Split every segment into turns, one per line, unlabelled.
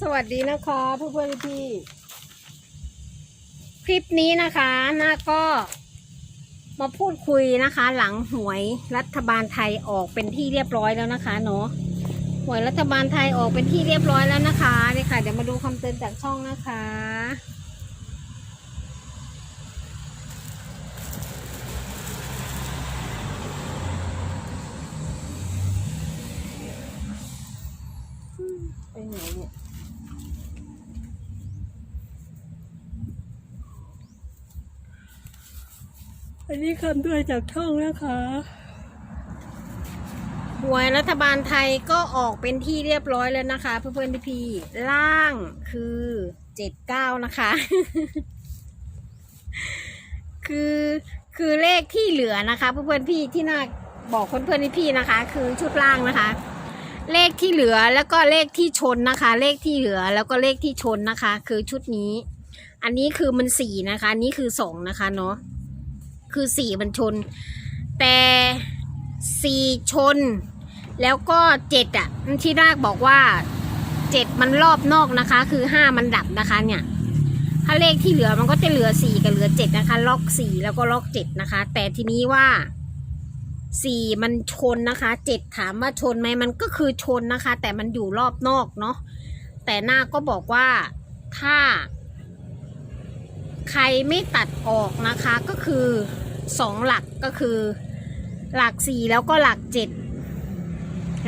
สวัสดีนะคะเพื่อนเพื่อนๆพี่คลิปนี้นะคะน้าก็มาพูดคุยนะคะ หลังหวยรัฐบาลไทยออกเป็นที่เรียบร้อยแล้วนะคะเนาะหวยรัฐบาลไทยออกเป็นที่เรียบร้อยแล้วนะคะนี่ค่ะเดี๋ยวมาดูคำเตือนจากช่องนะคะ ไปไหนเนี่ย อันนี้คำด้วยจากช่องนะคะหวยรัฐบาลไทยก็ออกเป็นที่เรียบร้อยแล้วนะคะ เพื่อนๆพี่ๆล่างคือเจ็ดเก้านะคะ คือคือเลขที่เหลือนะคะ เพื่อนๆพี่ที่น่าบอกเพื่อนๆพี่นะคะ คือชุดล่างนะคะ เลขที่เหลือแล้วก็เลขที่ชนนะคะ เลขที่เหลือแล้วก็เลขที่ชนนะคะ คือชุดนี้ อันนี้คือมันสี่นะคะอันนี้คือสองนะคะเนาะ คือสี่มันชน แต่สี่ชน แล้วก็เจ็ดอะที่รากบอกว่าเจ็ดมันรอบนอกนะคะ คือห้ามันดับนะคะเนี่ยถ้าเลขที่เหลือมันก็จะเหลือสี่กับเหลือเจ็ดนะคะ ล็อกสี่แล้วก็ล็อกเจ็ดนะคะ แต่ทีนี้ว่าสี่มันชนนะคะเจ็ดถามว่าชนไหมมันก็คือชนนะคะ แต่มันอยู่รอบนอกเนาะแต่หน้าก็บอกว่าถ้า ใครไม่ตัดออกนะคะก็คือ สองหลักก็คือ หลักสี่แล้วก็หลักเจ็ด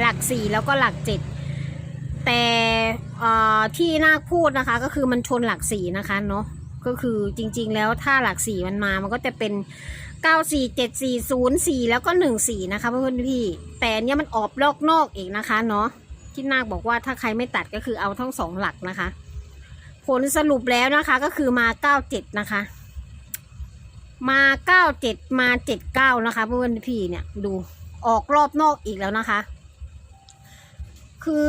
หลักสี่แล้วก็หลักเจ็ดแต่ที่นาคพูดนะคะ ก็คือมันชนหลักสี่นะคะเนาะก็คือจริงๆแล้วถ้าหลักสี่มันมามันก็จะเป็นเก้าสี่เจ็ดสี่ศูนย์สี่แล้วก็หนึ่งสี่นะคะเพื่อนๆพี่แต่เนี้ยมันออกลอกนอกอีกนะคะเนาะที่นาคบอกว่าถ้าใครไม่ตัดก็คือเอาทั้งสองหลักนะคะ ผลสรุปแล้วนะคะก็คือมาเก้าเจ็ดนะคะ มาเก้าเจ็ดมาเจ็ดเก้านะคะเพื่อนพี่เนี่ยดูออกรอบนอกอีกแล้วนะคะ คือ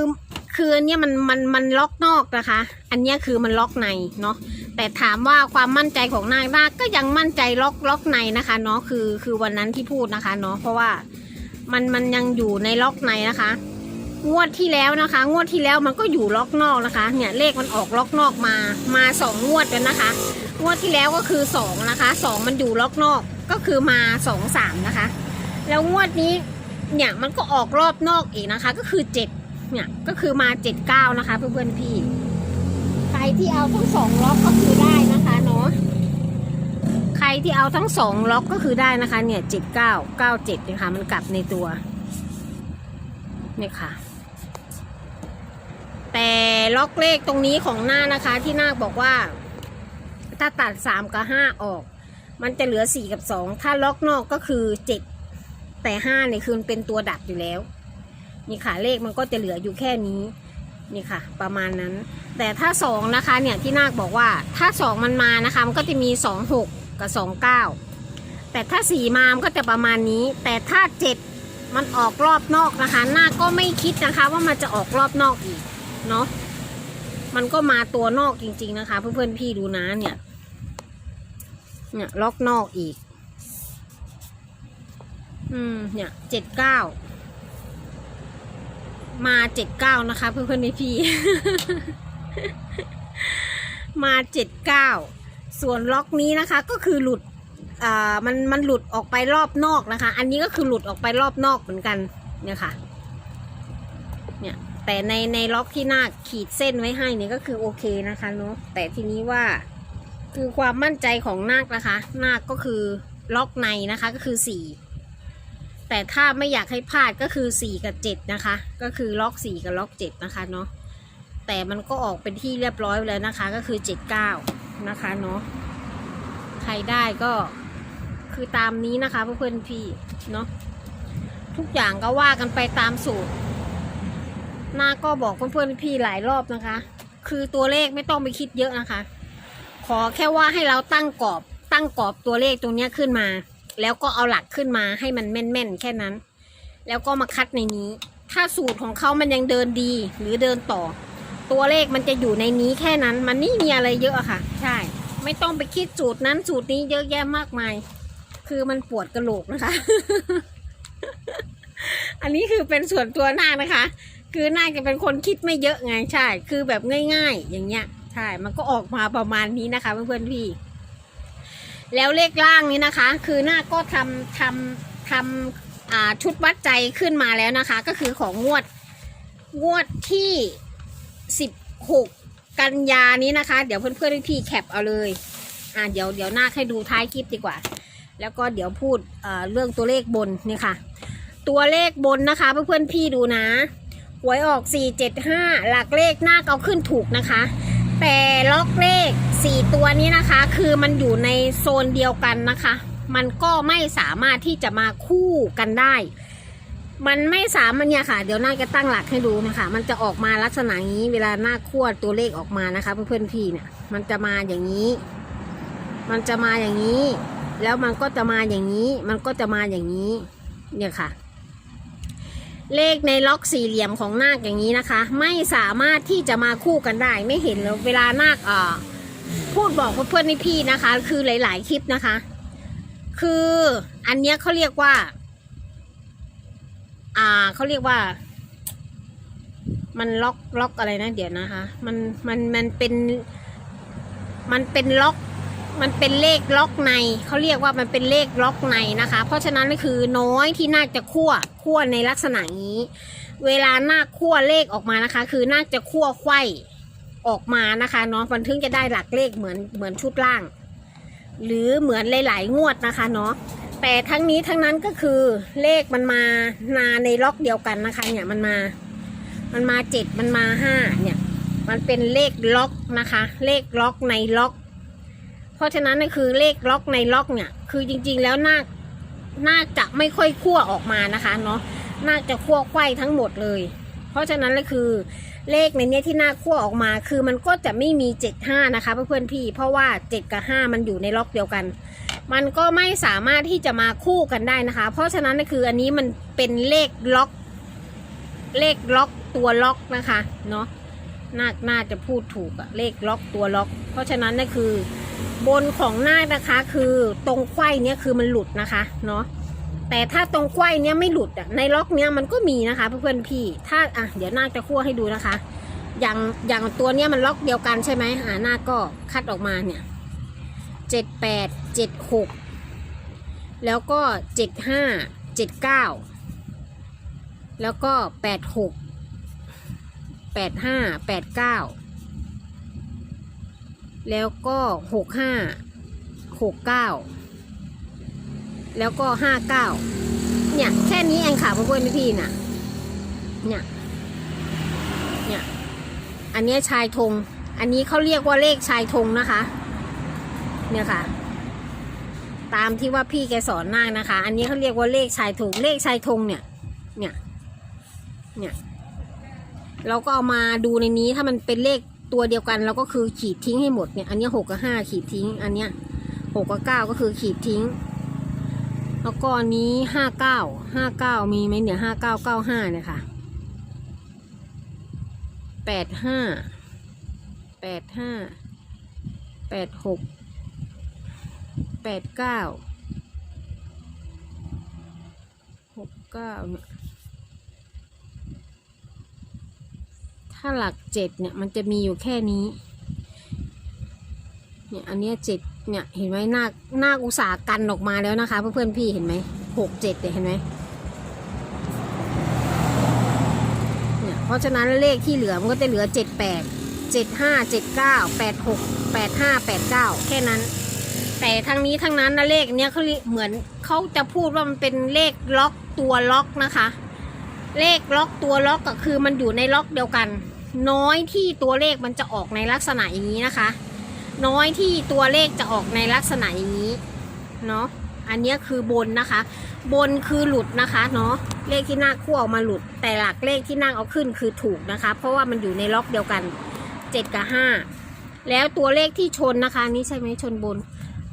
คืออันนี้มันมันมันล็อกนอกนะคะ อันนี้คือมันล็อกในเนาะแต่ถามว่าความมั่นใจของนายนาก็ยังมั่นใจล็อกล็อกในนะคะเนาะคือคือวันนั้นที่พูดนะคะเนาะเพราะว่ามันมันยังอยู่ในล็อกในนะคะ งวดที่แล้วนะคะ งวดที่แล้วมันก็อยู่ล็อกนอกนะคะ เนี่ยเลขมันออกล็อกนอกมา มาสองงวดแล้วนะคะ งวดที่แล้วก็คือสองนะคะสองมันอยู่ล็อกนอกก็คือมาสองสามนะคะ แล้วงวดนี้เนี่ยมันก็ออกรอบนอกอีกนะคะ ก็คือเจ็ดเนี่ยก็คือมาเจ็ดเก้านะคะเพื่อนๆพี่ใครที่เอาทั้งสองล็อกก็คือได้นะคะเนาะใครที่เอาทั้งสองล็อกก็คือได้นะคะ เนี่ยเจ็ดเก้าเก้าเจ็ดนี่ยค่ะมันกลับในตัวเนี่ยค่ะ แต่ล็อกเลขตรงนี้ของหน้านะคะ ที่นาคบอกว่า ถ้าตัดสามกับห้าออก มันจะเหลือสี่กับสองถ้าล็อกนอกก็คือเจ็ดแต่ห้าเนี่ยคือมันเป็นตัวดับอยู่แล้วนี่ค่ะเลขมันก็จะเหลืออยู่แค่นี้นี่ค่ะ ประมาณนั้น แต่ถ้าสองนะคะเนี่ยที่นาคบอกว่าถ้าสองมันมานะคะมันก็จะมีสองหกกับสองเก้าแต่ถ้าสี่มามันก็จะประมาณนี้ แต่ถ้าเจ็ดมันออกรอบนอกนะคะนาคก็ไม่คิดนะคะว่ามันจะออกรอบนอกอีก เนาะมันก็มาตัวนอกจริง ๆ นะคะ เพื่อนๆพี่ดูนะเนี่ย เนี่ยล็อกนอกอีก อืม เนี่ยเจ็ดเก้ามาเจ็ดเก้านะคะ เพื่อนๆพี่มาเจ็ดเก้าส่วนล็อกนี้นะคะ ก็คือหลุดอ่ามันมันหลุดออกไปรอบนอกนะคะ อันนี้ก็คือหลุดออกไปรอบนอกเหมือนกันเนี่ยค่ะ แต่ในในล็อกที่หน้าขีดเส้นไว้ให้เนี่ยก็คือโอเคนะคะเนาะแต่ทีนี้ว่าคือความมั่นใจของนาคนะคะ นาคก็คือล็อกในนะคะก็คือสี่แต่ถ้าไม่อยากให้พลาดก็คือสี่กับเจ็ดนะคะ ก็คือล็อกสี่กับล็อกเจ็ดนะคะเนาะแต่มันก็ออกเป็นที่เรียบร้อยแล้วนะคะ ก็คือเจ็ดเก้านะคะเนาะใครได้ก็คือตามนี้นะคะเพื่อนๆพี่เนาะทุกอย่างก็ว่ากันไปตามสูตร หน้าก็บอกเพื่อนๆพี่หลายรอบนะคะ คือตัวเลขไม่ต้องไปคิดเยอะนะคะ ขอแค่ว่าให้เราตั้งกรอบตั้งกรอบตัวเลขตรงนี้ขึ้นมา แล้วก็เอาหลักขึ้นมาให้มันแม่นๆแค่นั้น แล้วก็มาคัดในนี้ ถ้าสูตรของเขามันยังเดินดีหรือเดินต่อ ตัวเลขมันจะอยู่ในนี้แค่นั้น มันไม่มีอะไรเยอะอะค่ะ ใช่ ไม่ต้องไปคิดสูตรนั้นสูตรนี้เยอะแยะมากมาย คือมันปวดกระโหลกนะคะ อันนี้คือเป็นส่วนตัวหน้านะคะ คือน่าจะเป็นคนคิดไม่เยอะไงใช่ คือแบบง่าย ๆ อย่างเงี้ยใช่มันก็ออกมาประมาณนี้นะคะเพื่อนๆพี่ แล้วเลขล่างนี้นะคะ คือหน้าก็ทำทำทำอ่าชุดวัดใจขึ้นมาแล้วนะคะ ก็คือของงวดงวดที่สิบหกกันยานี้นะคะ เดี๋ยวเพื่อนๆพี่แคปเอาเลยอ่าเดี๋ยวเดี๋ยวหน้าให้ดูท้ายคลิปดีกว่า แล้วก็เดี๋ยวพูดเรื่องตัวเลขบนนี่ค่ะ ตัวเลขบนนะคะเพื่อนๆพี่ดูนะ วยออก 475 หลักเลขหน้าเอาขึ้นถูกนะคะ แต่ล็อกเลข 4 ตัวนี้นะคะ คือมันอยู่ในโซนเดียวกันนะคะ มันก็ไม่สามารถที่จะมาคู่กันได้ มันไม่สามารถเนี่ยค่ะ เดี๋ยวหน้าจะตั้งหลักให้ดูนะคะ มันจะออกมาลักษณะนี้เวลาหน้าขั้วตัวเลขออกมานะคะ เพื่อนๆพี่เนี่ย มันจะมาอย่างนี้ มันจะมาอย่างนี้ แล้วมันก็จะมาอย่างนี้ มันก็จะมาอย่างนี้ เนี่ยค่ะ เลขในล็อกสี่เหลี่ยมของนาคอย่างนี้นะคะ ไม่สามารถที่จะมาคู่กันได้ ไม่เห็นเลยเวลานาคเอ่อพูดบอกเพื่อนๆพี่นะคะ คือหลาย ๆ คลิปนะคะ คืออันเนี้ยเขาเรียกว่า อ่าเขาเรียกว่า มันล็อกล็อกอะไรนะเดี๋ยวนะคะ มันมันมันเป็น มันเป็นล็อก มันเป็นเลขล็อกในเขาเรียกว่ามันเป็นเลขล็อกในนะคะ เพราะฉะนั้นก็คือน้อยที่น่าจะคั่วคั่วในลักษณะนี้ เวลาหน้าคั่วเลขออกมานะคะ คือน่าจะคั่วไขว้ออกมานะคะเนาะมันถึงจะได้หลักเลขเหมือนเหมือนชุดล่าง หรือเหมือนหลาย ๆ งวดนะคะเนาะแต่ทั้งนี้ทั้งนั้นก็คือเลขมันมานาในล็อกเดียวกันนะคะ เนี่ยมันมา มันมาเจ็ดมันมาห้าเนี่ย มันเป็นเลขล็อกนะคะ เลขล็อกในล็อก เพราะฉะนั้นก็คือเลขล็อกในล็อกเนี่ย คือจริงๆแล้วน่าคนาจะไม่ค่อยคั่วออกมานะคะเนาะน่าจะคั่วไขว้ทั้งหมดเลย เพราะฉะนั้นก็คือเลขในเนี้ยที่น่าคคั่วออกมา คือมันก็จะไม่มีเจ็ดห้านะคะเพื่อนๆพี่ เพราะว่าเจ็ดกับห้ามันอยู่ในล็อกเดียวกัน มันก็ไม่สามารถที่จะมาคู่กันได้นะคะ เพราะฉะนั้นก็คืออันนี้มันเป็นเลขล็อก เลขล็อกตัวล็อกนะคะเนาะน่าน่าจะพูดถูกอะเลขล็อกตัวล็อก เพราะฉะนั้นก็คือ บนของหน้านะคะ คือตรงไขว้เนี้ยคือมันหลุดนะคะเนาะแต่ถ้าตรงไขว้เนี้ยไม่หลุดอะในล็อกเนี้ยมันก็มีนะคะเพื่อนๆพี่ ถ้าอะเดี๋ยวหน้าจะคั่วให้ดูนะคะ อย่างอย่างตัวเนี้ยมันล็อกเดียวกันใช่ไหมอ่าหน้าก็คัดออกมาเนี่ยเจ็ดแปดเจ็ดหกแล้วก็เจ็ดห้าเจ็ดเก้าแล้วก็แปดหกแปดห้าแปดเก้า แล้วก็หกห้าหกเก้าแล้วก็ห้าเก้าเนี่ย แค่นี้เองค่ะเพื่อนๆพี่ๆน่ะ เนี่ย เนี่ย อันนี้ชายธง อันนี้เขาเรียกว่าเลขชายธงนะคะ เนี่ยค่ะ ตามที่ว่าพี่แกสอนนากนะคะ อันนี้เขาเรียกว่าเลขชายธง เลขชายธงเนี่ย เนี่ย เนี่ย เราก็เอามาดูในนี้ถ้ามันเป็นเลข ตัวเดียวกันเราก็คือขีดทิ้งให้หมดเนี่ยอันนี้หกกับห้าขีดทิ้ง อันเนี้ยหกกับเก้าก็คือขีดทิ้ง แล้วก็อันนี้ห้าเก้าห้าเก้ามีไหมเนี่ยห้าเก้าเก้าห้าเนี่ยค่ะแปดห้าแปดห้าแปดหกแปดเก้าหกเก้าเนี่ย ถ้าหลักเจ็ดเนี่ยมันจะมีอยู่แค่นี้ เนี่ยอันเนี้ยเจ็ดเนี่ยเห็นไหมหน้าคนาอุตสาหกันออกมาแล้วนะคะ เพื่อนๆพี่เห็นไหมหกเจ็ดเนี่ยเห็นไหมเนี่ยเพราะฉะนั้นเลขที่เหลือมันก็จะเหลือเจ็ดแปดเจ็ดห้าเจ็ดเก้าแปดหกแปดห้าแปดเก้าแค่นั้น แต่ทั้งนี้ทั้งนั้นนะเลขเนี้ยเขาเหมือนเขาจะพูดว่ามันเป็นเลขล็อกตัวล็อกนะคะ เลขล็อกตัวล็อกก็คือมันอยู่ในล็อกเดียวกัน น้อยที่ตัวเลขมันจะออกในลักษณะอย่างนี้นะคะ น้อยที่ตัวเลขจะออกในลักษณะอย่างนี้เนาะอันนี้คือบนนะคะ บนคือหลุดนะคะเนาะเลขที่หน้าคู่ออกมาหลุด แต่หลักเลขที่นั่งเอาขึ้นคือถูกนะคะ เพราะว่ามันอยู่ในล็อกเดียวกันเจ็ดกับห้าแล้วตัวเลขที่ชนนะคะ นี่ใช่ไหมชนบน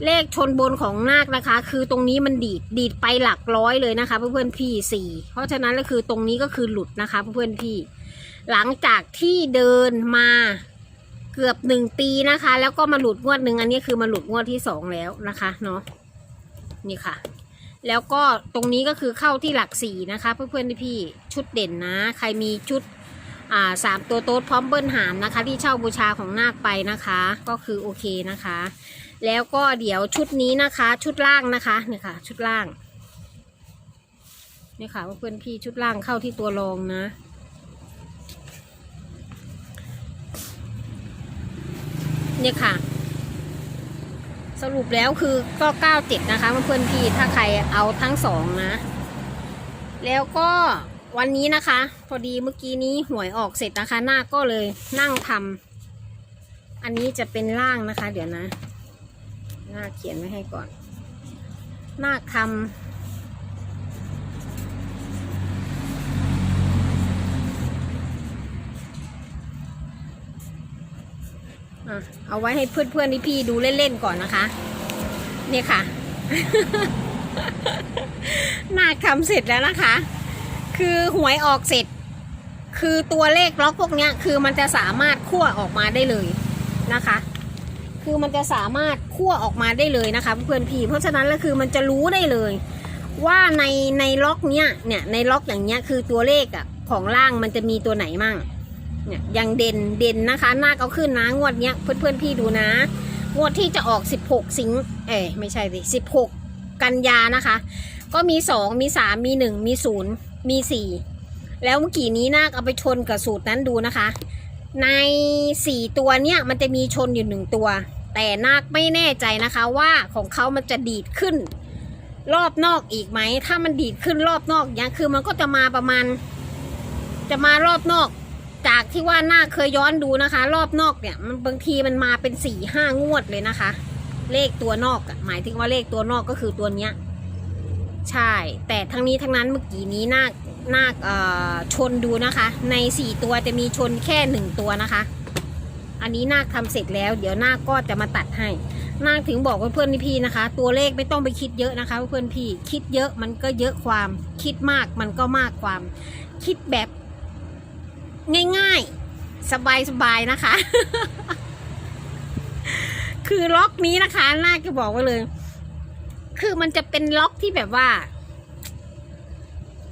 เลขชนบนของนาคนะคะ คือตรงนี้มันดีดดีดไปหลักร้อยเลยนะคะ เพื่อนๆพี่สี่เพราะฉะนั้นก็คือตรงนี้ก็คือหลุดนะคะ เพื่อนๆพี่ หลังจากที่เดินมาเกือบหนึ่งปีนะคะ แล้วก็มาหลุดงวดหนึ่งอันนี้คือมาหลุดงวดที่สองแล้วนะคะเนาะนี่ค่ะ แล้วก็ตรงนี้ก็คือเข้าที่หลักสี่นะคะ เพื่อนๆพี่ชุดเด่นนะ ใครมีชุดอ่าสามตัวโต๊ดพร้อมเบิ้ลหามนะคะ ที่เช่าบูชาของนาคไปนะคะ ก็คือโอเคนะคะ แล้วก็เดี๋ยวชุดนี้นะคะ ชุดล่างนะคะเนี่ยค่ะ ชุดล่างเนี่ยค่ะเพื่อนพี่ชุดล่างเข้าที่ตัวรองนะ เนี่ยค่ะ สรุปแล้วคือก็เก้าเจ็ดนะคะเพื่อนพี่ถ้าใครเอาทั้งสองนะ แล้วก็วันนี้นะคะ พอดีเมื่อกี้นี้หวยออกเสร็จนะคะ หน้าก็เลยนั่งทำอันนี้จะเป็นล่างนะคะ เดี๋ยวนะ หน้าเขียนไว้ให้ก่อน หน้าทำ เอาไว้ให้เพื่อนๆพี่ๆดูเล่นๆก่อนนะคะ เนี่ยค่ะหน้าทำเสร็จแล้วนะคะ คือหวยออกเสร็จ คือตัวเลขล็อกพวกนี้คือมันจะสามารถคั่วออกมาได้เลยนะคะ คือมันจะสามารถคั่วออกมาได้เลยนะคะเพื่อนพี่เพราะฉะนั้นแล้วคือมันจะรู้ได้เลย ว่าในในล็อกเนี้ยเนี่ยในล็อกอย่างเงี้ยคือตัวเลขอะของล่างมันจะมีตัวไหนมั่ง เนี่ยย่างเด่นเด่นนะคะหน้าเอาขึ้นนะงวดเนี้ยเพื่อนเพื่อนพี่ดูนะ งวดที่จะออก 16 สิงเอ้ไม่ใช่สิ16 กันยานะคะ ก็มี 2 มี 3 มี 1 มี 0 มี 4 แล้วเมื่อกี้นี้นาคเอาไปชนกับสูตรนั้นดูนะคะ ใน 4 ตัวเนี่ยมันจะมีชนอยู่หนึ่งตัว แต่นาคไม่แน่ใจนะคะว่าของเขามันจะดีดขึ้นรอบนอกอีกไหม ถ้ามันดีดขึ้นรอบนอกอย่างคือมันก็จะมาประมาณ จะมารอบนอก จากที่ว่านาเคยย้อนดูนะคะ รอบนอกเนี่ย มันบางทีมันมาเป็นสี่ห้างวดเลยนะคะ เลขตัวนอกหมายถึงว่าเลขตัวนอกก็คือตัวเนี้ย ใช่ แต่ทั้งนี้ทั้งนั้นเมื่อกี้นี้นาคนาคชนดูนะคะ ในสี่ตัวจะมีชนแค่หนึ่งตัวนะคะ อันนี้นาคทำเสร็จแล้ว เดี๋ยวนาคก็จะมาตัดให้นาคถึงบอกเพื่อนๆพี่นะคะ ตัวเลขไม่ต้องไปคิดเยอะนะคะ เพื่อนพี่คิดเยอะมันก็เยอะความ คิดมากมันก็มากความ คิดแบบ ง่ายๆ สบายๆ นะคะ คือล็อกนี้นะคะ น่าจะบอกไว้เลย คือมันจะเป็นล็อกที่แบบว่า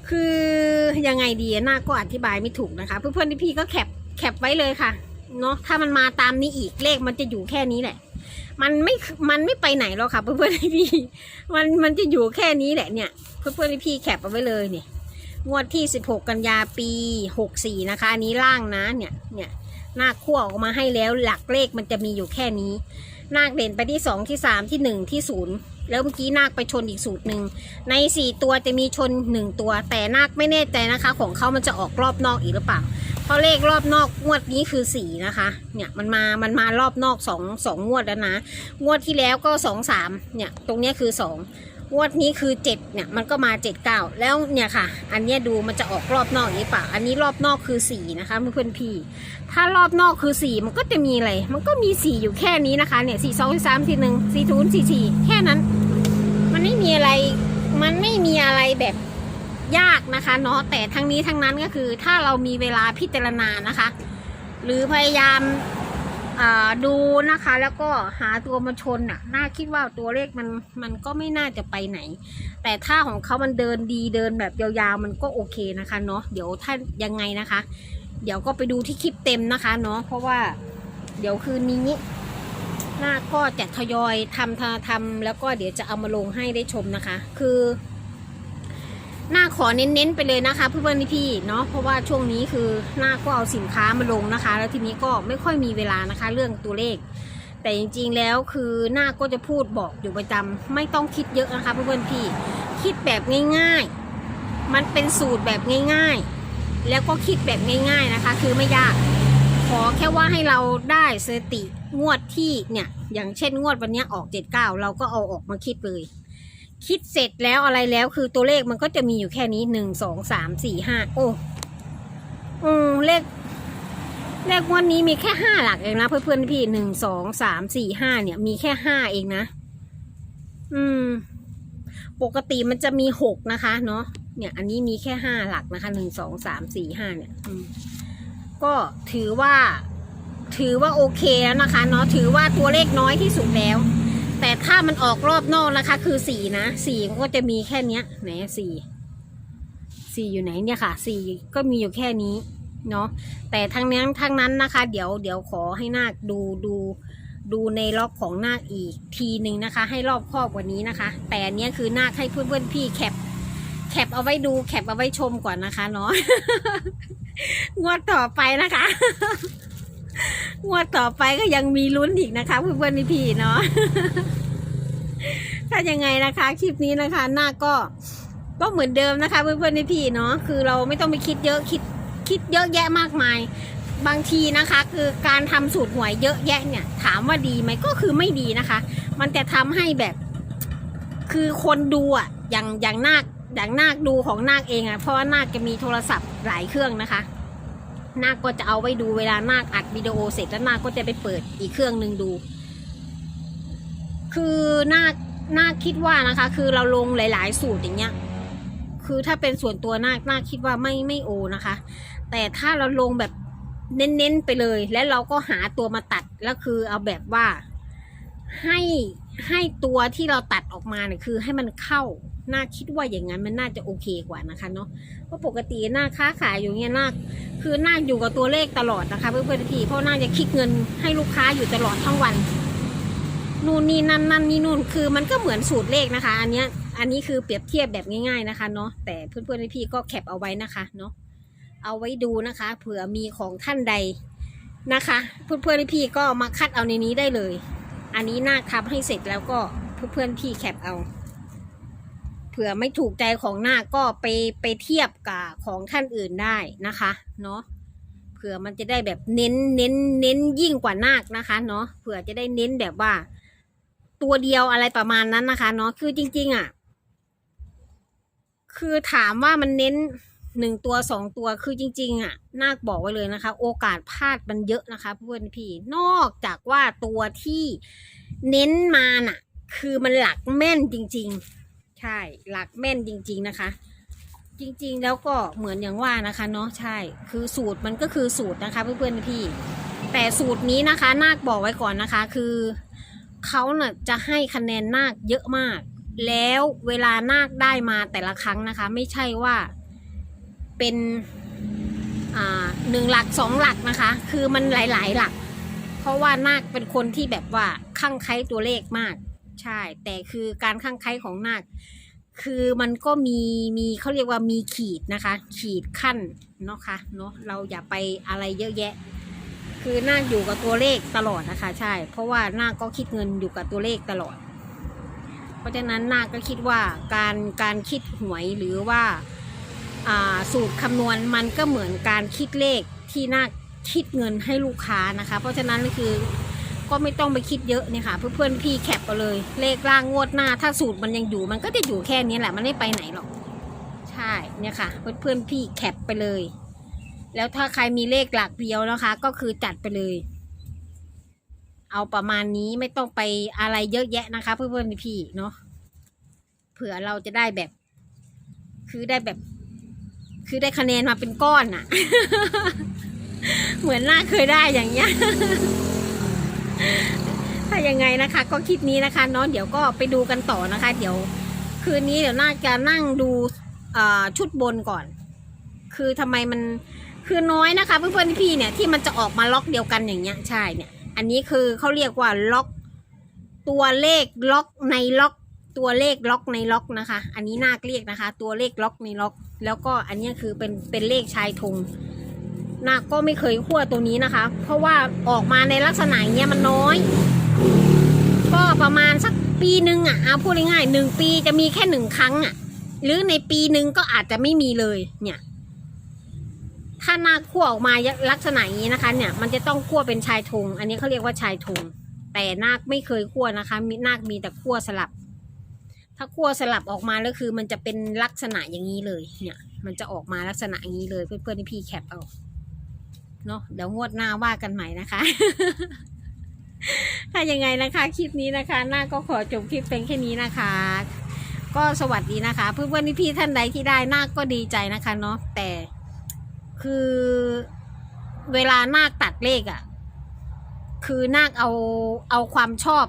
คือยังไงดีอะน่าก็อธิบายไม่ถูกนะคะ เพื่อนๆพี่ๆก็แคปแคปไว้เลยค่ะเนาะถ้ามันมาตามนี้อีกเลขมันจะอยู่แค่นี้แหละ มันไม่ มันไม่ไปไหนหรอกค่ะเพื่อนๆพี่ มันมันจะอยู่แค่นี้แหละเนี่ย เพื่อนๆพี่แคปเอาไว้เลยเนี่ย งวดที่ 16 กันยาปี 64 นะคะ อันนี้ล่างนะเนี่ยเนี่ยนาคขั้วออกมาให้แล้วหลักเลขมันจะมีอยู่แค่นี้นาคเด่นไปที่ 2 ที่ 3 ที่ 1 ที่ 0 แล้วเมื่อกี้นาคไปชนอีกสูตรหนึ่งใน 4 ตัวจะมีชน 1 ตัว แต่นาคไม่แน่ใจนะคะ ของเขามันจะออกรอบนอกอีกหรือเปล่า เพราะเลขรอบนอกงวดนี้คือ 4 นะคะ เนี่ยมันมามันมารอบนอก 2 2 งวดแล้วนะ งวดที่แล้วก็ 2 3 เนี่ยตรงนี้คือ 2 งวดนี้คือเจ็ดเนี่ยมันก็มาเจ็ดเก้าแล้วเนี่ยค่ะ อันเนี้ยดูมันจะออกรอบนอกนี้ป่ะอันนี้รอบนอกคือสี่นะคะเพื่อนพี่ ถ้ารอบนอกคือสี่มันก็จะมีอะไร มันก็มีสี่อยู่แค่นี้นะคะเนี่ยสี่สองสี่สามสี่หนึ่งสี่ศูนย์สี่สี่แค่นั้น มันไม่มีอะไรมันไม่มีอะไรแบบยากนะคะเนาะแต่ทั้งนี้ทั้งนั้นก็คือถ้าเรามีเวลาพิจารณานะคะ หรือพยายาม ดูนะคะ แล้วก็หาตัวมาชนอะ น่าคิดว่าตัวเลขมันมันก็ไม่น่าจะไปไหน แต่ถ้าของเขามันเดินดีเดินแบบยาวๆมันก็โอเคนะคะเนาะเดี๋ยวถ้ายังไงนะคะ เดี๋ยวก็ไปดูที่คลิปเต็มนะคะเนาะเพราะว่าเดี๋ยวคืนนี้หน้าก็จะทยอยทำทำทำแล้วก็เดี๋ยวจะเอามาลงให้ได้ชมนะคะ คือ หน้าขอเน้นๆไปเลยนะคะเพื่อนๆพี่ๆเนาะเพราะว่าช่วงนี้คือหน้าก็เอาสินค้ามาลงนะคะ แล้วทีนี้ก็ไม่ค่อยมีเวลานะคะ เรื่องตัวเลข แต่จริงๆแล้วคือหน้าก็จะพูดบอกอยู่ประจำไม่ต้องคิดเยอะนะคะเพื่อนๆพี่คิดแบบง่ายๆ มันเป็นสูตรแบบง่ายๆ แล้วก็คิดแบบง่าย ๆนะคะ คือไม่ยาก ขอแค่ว่าให้เราได้สติงวดที่เนี่ยอย่างเช่นงวดวันนี้ออกเจ็ดเก้าเราก็เอาออกมาคิดเลย คิดเสร็จแล้วอะไรแล้วคือตัวเลขมันก็จะมีอยู่แค่นี้หนึ่งสองสามสี่ห้าโอ้โอืมเลข เลขวันนี้มีแค่ห้าหลักเองนะเพื่อนๆพี่หนึ่งสองสามสี่ห้าเนี่ย มีแค่ห้าเองนะ อืม ปกติมันจะมีหกนะคะ เนาะเนี่ย อันนี้มีแค่ห้าหลักนะคะหนึ่งสองสามสี่ห้าเนี่ยก็ถือว่า ถือว่าโอเคแล้วนะคะ เนาะถือว่าตัวเลขน้อยที่สุดแล้ว แต่ถ้ามันออกรอบนอกนะคะ คือสี่นะสี่ก็จะมีแค่เนี้ยไหนสี่สี่อยู่ไหนเนี่ยค่ะสี่ก็มีอยู่แค่นี้เนาะแต่ทั้งนี้ทั้งนั้นนะคะ เดี๋ยวเดี๋ยวขอให้นาคดูดูดูในล็อกของนาคอีกทีหนึ่งนะคะ ให้รอบครอบกว่านี้นะคะ แต่อันเนี้ยคือนาคให้เพื่อนเพื่อนพี่แคปแคปเอาไว้ดูแคปเอาไว้ชมก่อนนะคะเนาะงวดต่อไปนะคะ งวดต่อไปก็ยังมีลุ้นอีกนะคะเพื่อนเพื่อนๆพี่ๆเนาะถ้ายังไงนะคะคลิปนี้นะคะนาคก็ก็เหมือนเดิมนะคะ เพื่อนเพื่อนๆพี่เนาะคือเราไม่ต้องไปคิดเยอะคิดคิดเยอะแยะมากมาย บางทีนะคะ คือการทำสูตรหวยเยอะแยะเนี่ย ถามว่าดีไหมก็คือไม่ดีนะคะ มันจะทำให้แบบ คือคนดูอะอย่างอย่างนาคอย่างนาคดูของนาคเองอะเพราะว่านาคจะมีโทรศัพท์หลายเครื่องนะคะ นาคก็จะเอาไว้ดูเวลานาคอัดวิดีโอเสร็จแล้วนาคก็จะไปเปิดอีกเครื่องหนึ่งดู คือนาคนาคคิดว่านะคะ คือเราลงหลาย ๆ สูตรอย่างเงี้ย คือถ้าเป็นส่วนตัวนาคนาคคิดว่าไม่ไม่โอนะคะ แต่ถ้าเราลงแบบเน้นๆไปเลย แล้วเราก็หาตัวมาตัดแล้วคือเอาแบบว่าให้ให้ตัวที่เราตัดออกมาเนี่ยคือให้มันเข้า น่าคิดว่าอย่างนั้นมันน่าจะโอเคกว่านะคะเนาะเพราะปกติหน้าค้าขายอยู่เงี้ยนาคือนาอยู่กับตัวเลขตลอดนะคะเพื่อนๆพี่เพราะนาจะคิดเงินให้ลูกค้าอยู่ตลอดทั้งวันนู่นนี่นั่นนั่นนี่นู่นคือมันก็เหมือนสูตรเลขนะคะ อันเนี้ยอันนี้คือเปรียบเทียบแบบง่ายๆนะคะเนาะแต่เพื่อนๆพี่ก็แคปเอาไว้นะคะเนาะเอาไว้ดูนะคะ เผื่อมีของท่านใดนะคะ เพื่อนๆพี่ก็มาคัดเอาในนี้ได้เลย อันนี้น่าคทำให้เสร็จแล้วก็เพื่อนๆพี่แคปเอา เผื่อไม่ถูกใจของนาคก็ไปไปเทียบกับของท่านอื่นได้นะคะเนาะเผื่อมันจะได้แบบเน้นเน้นเน้นยิ่งกว่านาคนะคะ เนาะเผื่อจะได้เน้นแบบว่า ตัวเดียวอะไรประมาณนั้นนะคะ เนาะคือจริง ๆอะคือถามว่ามันเน้นหนึ่งตัวสองตัวคือจริง ๆ อะนาคบอกไว้เลยนะคะ โอกาสพลาดมันเยอะนะคะเพื่อนพี่นอกจากว่าตัวที่เน้นมาน่ะ คือมันหลักแม่นจริง ๆ ใช่ หลักแม่นจริง ๆนะคะ จริงๆแล้วก็เหมือนอย่างว่านะคะเนาะใช่ คือสูตรมันก็คือสูตรนะคะเพื่อนๆพี่ แต่สูตรนี้นะคะนาคบอกไว้ก่อนนะคะ คือเขาเน่ะจะให้คะแนนนาคเยอะมาก แล้วเวลานาคได้มาแต่ละครั้งนะคะ ไม่ใช่ว่าเป็นหนึ่งหลักสองหลักนะคะ คือมันหลาย ๆ หลัก เพราะว่านาคเป็นคนที่แบบว่าข้างไคล้ตัวเลขมาก ใช่ แต่คือการข้างไคล้ของนาคคือมันก็มีมีเขาเรียกว่ามีขีดนะคะ ขีดขั้นเนาะค่ะเนาะเราอย่าไปอะไรเยอะแยะ คือนาคอยู่กับตัวเลขตลอดนะคะ ใช่ เพราะว่านาคก็คิดเงินอยู่กับตัวเลขตลอด เพราะฉะนั้นนาคก็คิดว่าการการคิดหวยหรือว่าอ่าสูตรคำนวณมันก็เหมือนการคิดเลขที่นาคคิดเงินให้ลูกค้านะคะ เพราะฉะนั้นก็คือ ก็ไม่ต้องไปคิดเยอะเนี่ยค่ะเพื่อนๆพี่แคปไปเลย เลขล่างงวดหน้า ถ้าสูตรมันยังอยู่มันก็จะอยู่แค่นี้แหละมันไม่ไปไหนหรอก ใช่เนี่ยค่ะ เพื่อนๆพี่แคปไปเลย แล้วถ้าใครมีเลขหลักเดียวนะคะ ก็คือจัดไปเลย เอาประมาณนี้ไม่ต้องไปอะไรเยอะแยะนะคะ เพื่อนๆพี่เนาะเผื่อเราจะได้แบบ คือได้แบบ คือได้คะแนนมาเป็นก้อนน่ะเหมือนหน้าเคยได้อย่างเงี้ย ถ้ายังไงนะคะ ก็คลิปนี้นะคะเนาะเดี๋ยวก็ไปดูกันต่อนะคะ เดี๋ยว คืนนี้เดี๋ยวน่าจะนั่งดูชุดบนก่อน คือทำไมมันคือน้อยนะคะเพื่อนๆพี่เนี่ยที่มันจะออกมาล็อกเดียวกันอย่างเงี้ยใช่เนี่ย อันนี้คือเขาเรียกว่าล็อก ตัวเลขล็อกในล็อก ตัวเลขล็อกในล็อกนะคะ อันนี้นาเรียกนะคะ ตัวเลขล็อกในล็อก แล้วก็อันนี้คือเป็นเป็นเลขชายธง นาก็ไม่เคยคั่วตัวนี้นะคะ เพราะว่าออกมาในลักษณะเงี้ยมันน้อย ก็ประมาณสักปีหนึ่งอะเอาพูดง่ายๆหนึ่งปีจะมีแค่หนึ่งครั้งอะ หรือในปีหนึ่งก็อาจจะไม่มีเลยเนี่ยถ้านาคั่วออกมาลักษณะนี้นะคะ เนี่ยมันจะต้องคั่วเป็นชายธงอันนี้เขาเรียกว่าชายธงแต่นาคไม่เคยคั่วนะคะมีนาคมีแต่คั่วสลับ ถ้าคั่วสลับออกมาแล้วคือ มันจะเป็นลักษณะอย่างนี้เลย เนี่ย มันจะออกมาลักษณะอย่างนี้เลยเพื่อนๆที่พี่แคปเอา เนาะเดี๋ยวงวดหน้าว่ากันใหม่นะคะ ถ้ายังไงนะคะคลิปนี้นะคะ หน้าก็ขอจบคลิปเป็นแค่นี้นะคะ ก็สวัสดีนะคะ เพื่อนๆพี่ท่านใดที่ได้หน้าก็ดีใจนะคะเนาะแต่คือเวลานาคตัดเลขอะ่ะ คือนาคเอาเอาความชอบ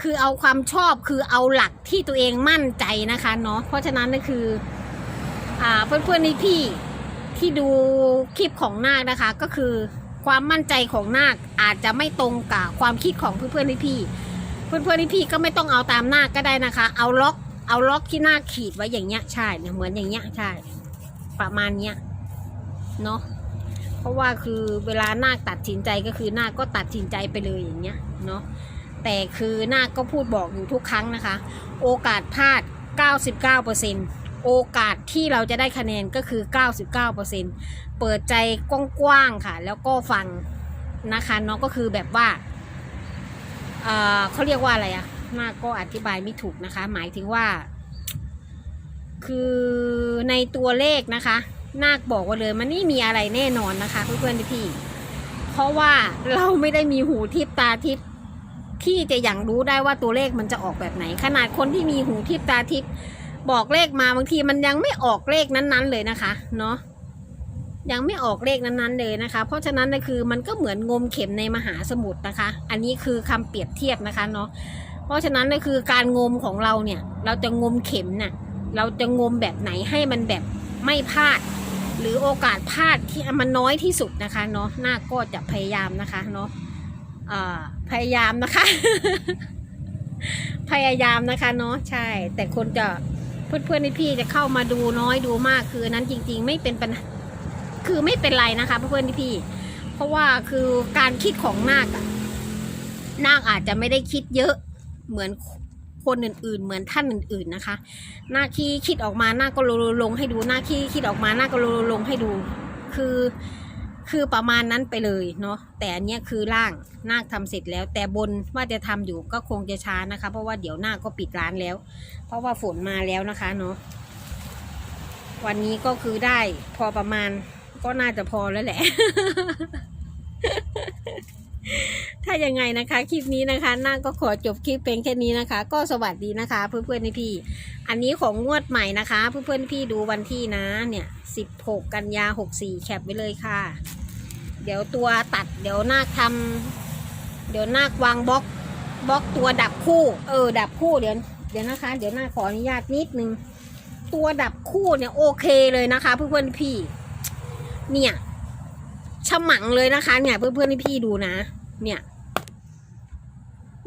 คือเอาความชอบคือเอาหลักที่ตัวเองมั่นใจนะคะเนาะเพราะฉะนั้นก็คือ อ่าเพื่อนๆพี่ ที่ดูคลิปของนาคนะคะ ก็คือความมั่นใจของนาคอาจจะไม่ตรงกับความคิดของเพื่อนๆพี่ๆเพื่อนๆพี่ๆก็ไม่ต้องเอาตามนาคก็ได้นะคะ เอาล็อกเอาล็อกที่นาคขีดไว้อย่างเงี้ยใช่เนี่ยเหมือนอย่างเงี้ยใช่ ประมาณเนี้ยเนาะเพราะว่าคือเวลานาคตัดสินใจก็คือนาคก็ตัดสินใจไปเลยอย่างเงี้ยเนาะแต่คือนาคก็พูดบอกอยู่ทุกครั้งนะคะ โอกาสพลาด 99% โอกาสที่เราจะได้คะแนนก็คือ 99%เปิดใจกว้างๆค่ะ แล้วก็ฟังนะคะเนาะก็คือแบบว่าเอ่อเขาเรียกว่าอะไรอะนาคก็อธิบายไม่ถูกนะคะ หมายถึงว่า คือในตัวเลขนะคะนาคบอกว่าเลยมันไม่มีอะไรแน่นอนนะคะเพื่อนๆพี่เพราะว่าเราไม่ได้มีหูทิพตาทิพที่จะอย่างรู้ได้ว่าตัวเลขมันจะออกแบบไหน ขนาดคนที่มีหูทิพตาทิพ บอกเลขมาบางทีมันยังไม่ออกเลขนั้นๆเลยนะคะ เนาะยังไม่ออกเลขนั้นๆเลยนะคะ เพราะฉะนั้นนะคือมันก็เหมือนงมเข็มในมหาสมุทรนะคะ อันนี้คือคำเปรียบเทียบนะคะเนาะเพราะฉะนั้นนะคือการงมของเราเนี่ย เราจะงมเข็มน่ะเราจะงมแบบไหนให้มันแบบไม่พลาด หรือโอกาสพลาดที่มันน้อยที่สุดนะคะเนาะหน้าก็จะพยายามนะคะเนาะพยายามนะคะ พยายามนะคะเนาะใช่ แต่คนจะ เพื่อนเพื่อนๆพี่ๆจะเข้ามาดูน้อยดูมากคือนั้นจริง ๆ ไม่เป็นปัญหาคือไม่เป็นไรนะคะ เพื่อนๆพี่ๆเพราะว่าคือการคิดของนาคอะนาคอาจจะไม่ได้คิดเยอะเหมือนคนอื่นๆ เหมือนท่านอื่น ๆนะคะ หน้าขี้คิดออกมาหน้าก็ลงลงให้ดูหน้าขี้คิดออกมาหน้าก็ลงลงให้ดู คือ คือประมาณนั้นไปเลยเนาะแต่อันเนี้ยคือล่างนาคทำเสร็จแล้ว แต่บนว่าจะทำอยู่ก็คงจะช้านะคะ เพราะว่าเดี๋ยวหน้าก็ปิดร้านแล้ว เพราะว่าฝนมาแล้วนะคะเนาะวันนี้ก็คือได้พอประมาณก็น่าจะพอแล้วแหละ ถ้ายังไงนะคะ คลิปนี้นะคะน่าก็ขอจบคลิปเพียงแค่นี้นะคะ ก็สวัสดีนะคะ เพื่อนๆพี่ อันนี้ของงวดใหม่นะคะ เพื่อนๆพี่ดูวันที่นะเนี่ย 16 กันยา64 แคปไว้เลยค่ะ เดี๋ยวตัวตัด เดี๋ยวนาคทำเดี๋ยวนาควางบล็อกบล็อกตัวดับคู่ เออ ดับคู่เดี๋ยวเดี๋ยวนะคะ เดี๋ยวนาขออนุญาตนิดนึง ตัวดับคู่เนี่ยโอเคเลยนะคะ เพื่อนๆพี่ เนี่ยฉมังเลยนะคะ เนี่ย เพื่อนๆพี่ๆดูนะ เนี่ย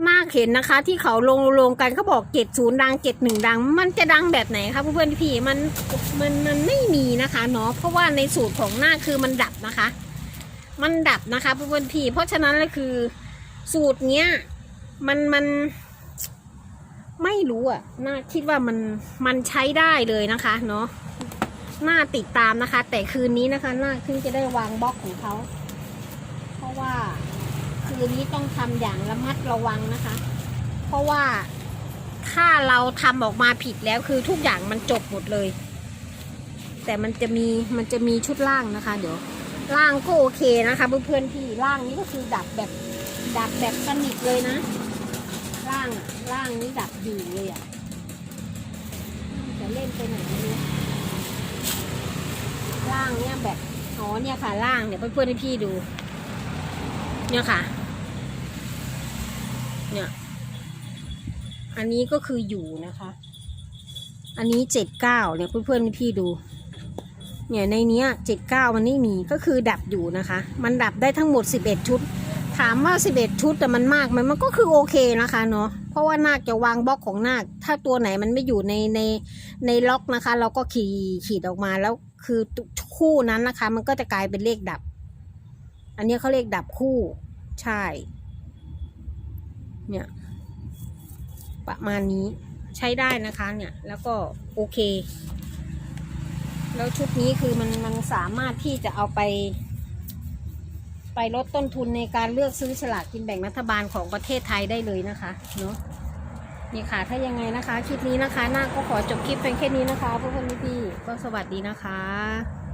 มากเห็นนะคะที่เขาลงลงกันเขาบอกเจ็ดศูนย์ดังเจ็ดหนึ่งดัง มันจะดังแบบไหนคะเพื่อนๆพี่มันมันมันไม่มีนะคะเนาะเพราะว่าในสูตรของหน้าคือมันดับนะคะ มันดับนะคะเพื่อนๆพี่ เพราะฉะนั้นเลยคือสูตรเนี้ย มันมัน ไม่รู้อะน่าคิดว่ามันมันใช้ได้เลยนะคะ เนาะน่าติดตามนะคะ แต่คืนนี้นะคะน่าขึ้นจะได้วางบล็อกของเขา เพราะว่าคืนนี้ต้องทำอย่างระมัดระวังนะคะ เพราะว่าถ้าเราทำออกมาผิดแล้วคือทุกอย่างมันจบหมดเลย แต่มันจะมีมันจะมีชุดล่างนะคะ เดี๋ยว ล่างก็โอเคนะคะเพื่อนๆพี่ล่างนี้ก็คือดับแบบดับแบบสนิทเลยนะ ล่างอะล่างนี้ดับอยู่เลยอะจะเล่นไปไหนไม่รู้ล่างเนี้ยแบบอ๋อเนี่ยค่ะล่างเดี๋ยวเพื่อนๆให้พี่ดู เนี่ยค่ะ เนี่ยอันนี้ก็คืออยู่นะคะ อันนี้เจ็ดเก้าเนี่ยเพื่อนๆพี่ดู เนี่ยในเนี้ยเจ็ดเก้ามันไม่มีก็คือดับอยู่นะคะ มันดับได้ทั้งหมดสิบเอ็ดชุด ถามว่าสิบเอ็ดชุดแต่มันมากไหมมันก็คือโอเคนะคะเนาะเพราะว่านาคจะวางบล็อกของนาค ถ้าตัวไหนมันไม่อยู่ในในในล็อกนะคะ เราก็ขีดขีดออกมาแล้วคือคู่นั้นนะคะ มันก็จะกลายเป็นเลขดับ อันนี้เขาเรียกดับคู่ใช่ เนี่ยประมาณนี้ใช้ได้นะคะเนี่ย แล้วก็โอเค แล้วชุดนี้คือมันมันสามารถที่จะเอาไป ไปลดต้นทุนในการเลือกซื้อฉลากกินแบ่งรัฐบาลของประเทศไทยได้เลยนะคะเนาะนี่ค่ะ ถ้ายังไงนะคะ คลิปนี้นะคะ หน้าก็ขอจบคลิปเพียงแค่นี้นะคะเพื่อนๆพี่ๆก็สวัสดีนะคะ